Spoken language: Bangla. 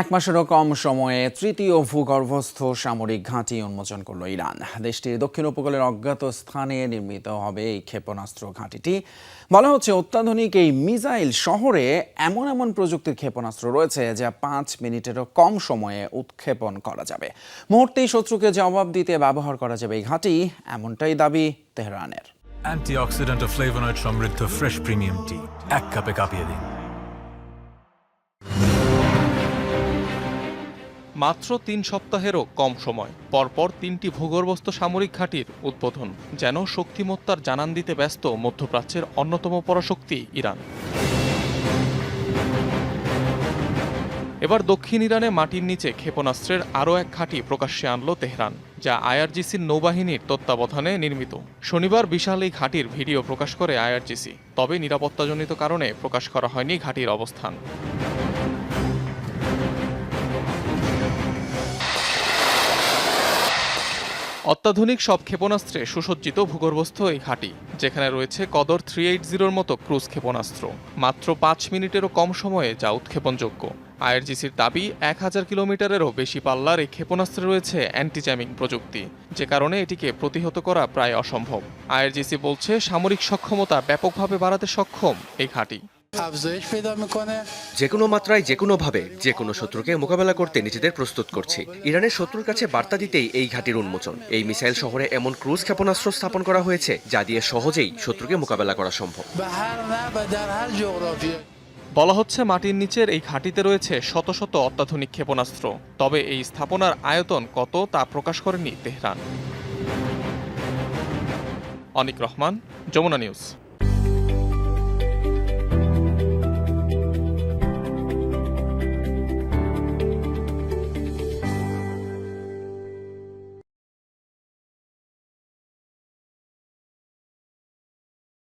এক মাসেরও কম সময়ে তৃতীয় ভূগর্ভস্থ সামরিক ঘাঁটি উন্মোচন করল ইরান। দেশটির দক্ষিণ উপকূলের অজ্ঞাত স্থানে নির্মিত হবে এই ক্ষেপণাস্ত্র ঘাঁটিটি। বলা হচ্ছে, অত্যাধুনিক এই মিসাইল শহরে এমন এমন প্রযুক্তির ক্ষেপণাস্ত্র রয়েছে যা পাঁচ মিনিটেরও কম সময়ে উৎক্ষেপণ করা যাবে। মুহূর্তেই শত্রুকে জবাব দিতে ব্যবহার করা যাবে এই ঘাঁটি। এমনটাই দাবি তেহরানের। অ্যান্টিঅক্সিডেন্ট ও ফ্লেভোনয়েড সমৃদ্ধ ফ্রেশ প্রিমিয়াম টি এক কাপে কাঁপিয়ে দিন। মাত্র তিন সপ্তাহেরও কম সময়। পরপর তিনটি ভূগর্ভস্থ সামরিক ঘাঁটির উদ্বোধন, যেন শক্তিমত্তার জানান দিতে ব্যস্ত মধ্যপ্রাচ্যের অন্যতম পরাশক্তি ইরান। এবার দক্ষিণ ইরানে মাটির নিচে ক্ষেপণাস্ত্রের আরও এক ঘাঁটি প্রকাশ্যে আনল তেহরান, যা আইআরজিসির নৌবাহিনীর তত্ত্বাবধানে নির্মিত। শনিবার বিশাল এই ঘাঁটির ভিডিও প্রকাশ করে আইআরজিসি, তবে নিরাপত্তাজনিত কারণে প্রকাশ করা হয়নি ঘাঁটির অবস্থান। অত্যাধুনিক সব ক্ষেপণাস্ত্রে সুসজ্জিত ভূগর্ভস্থ এই ঘাঁটি যেখানে রয়েছে কদর থ্রি এইট জিরোর মতো ক্রুজ ক্ষেপণাস্ত্র। মাত্র পাঁচ মিনিটেরও কম সময়ে যা উৎক্ষেপণযোগ্য। আইআরজিসির দাবি, এক হাজার কিলোমিটারেরও বেশি পাল্লার এই ক্ষেপণাস্ত্রে রয়েছে অ্যান্টিজ্যামিং প্রযুক্তি, যে কারণে এটিকে প্রতিহত করা প্রায় অসম্ভব। আইআরজিসি বলছে, সামরিক সক্ষমতা ব্যাপকভাবে বাড়াতে সক্ষম এই ঘাঁটি যে কোনো মাত্রায় যে কোনোভাবে যে কোনো শত্রুকে মোকাবেলা করতে নিজেদের প্রস্তুত করছে। ইরানের শত্রুর কাছে বার্তা দিতেই এই ঘাটির উন্মোচন। এই মিসাইল শহরে এমন ক্রুজ ক্ষেপণাস্ত্র স্থাপন করা হয়েছে যা দিয়ে সহজেই শত্রুকে মোকাবেলা করা সম্ভব। বলা হচ্ছে মাটির নিচের এই ঘাঁটিতে রয়েছে শত শত অত্যাধুনিক ক্ষেপণাস্ত্র তবে এই স্থাপনার আয়তন কত তা প্রকাশ করেনি তেহরান। অনিক রহমান যমুনা নিউজ।